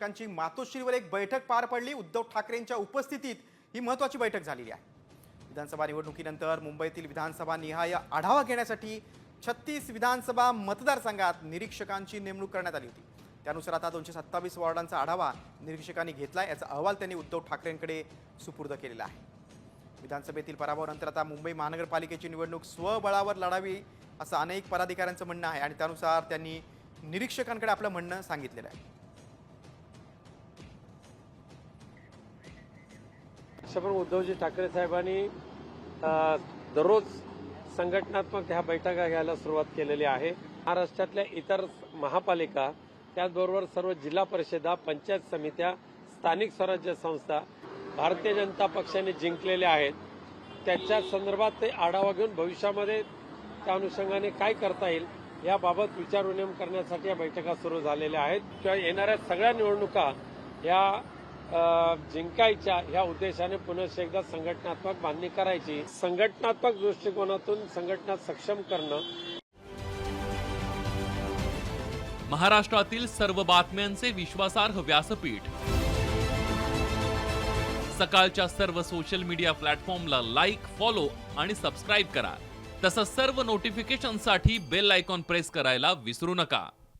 कांची मातोश्रीवर एक बैठक पार पडली. उद्धव ठाकरेंच्या उपस्थितीत ही महत्वाची बैठक झालेली आहे. विधानसभा निवडणुकीनंतर मुंबईतील विधानसभा निहाय आढावा घेण्यासाठी छत्तीस विधानसभा मतदारसंघात निरीक्षकांची नेमणूक करण्यात आली होती. त्यानुसार आता दोनशे सत्तावीस वॉर्डांचा आढावा निरीक्षकांनी घेतला याचा अहवाल त्यांनी उद्धव ठाकरेंकडे सुपूर्द केलेला आहे. विधानसभेतील पराभवानंतर आता मुंबई महानगरपालिकेची निवडणूक स्वबळावर लढावी असं अनेक पदाधिकाऱ्यांचं म्हणणं आहे आणि त्यानुसार त्यांनी निरीक्षकांकडे आपलं म्हणणं सांगितलेलं आहे. पक्षप्रमुख उद्धवजी ठाकरे साहेबांनी दररोज संघटनात्मक ह्या बैठका घ्यायला सुरुवात केलेली आहे. महाराष्ट्रातल्या इतर महापालिका त्याचबरोबर सर्व जिल्हा परिषदा पंचायत समित्या स्थानिक स्वराज्य संस्था भारतीय जनता पक्षाने जिंकलेल्या आहेत. त्याच्या संदर्भात ते आढावा घेऊन भविष्यामध्ये त्या अनुषंगाने काय करता येईल याबाबत विचारविनिमय करण्यासाठी या बैठका सुरू झालेल्या आहेत. किंवा येणाऱ्या सगळ्या निवडणुका या जिंकायच्या ह्या उद्देशाने पुनश्च एकदा संघटनात्मक बांधणी करायची. संघटनात्मक दृष्टिकोनातून संघटना सक्षम करणं. महाराष्ट्रातील सर्व बातम्यांचे विश्वासार्ह व्यासपीठ. सकाळच्या सर्व सोशल मीडिया प्लॅटफॉर्मला लाईक फॉलो आणि सबस्क्राईब करा. तसंच सर्व नोटिफिकेशनसाठी बेल आयकॉन प्रेस करायला विसरू नका.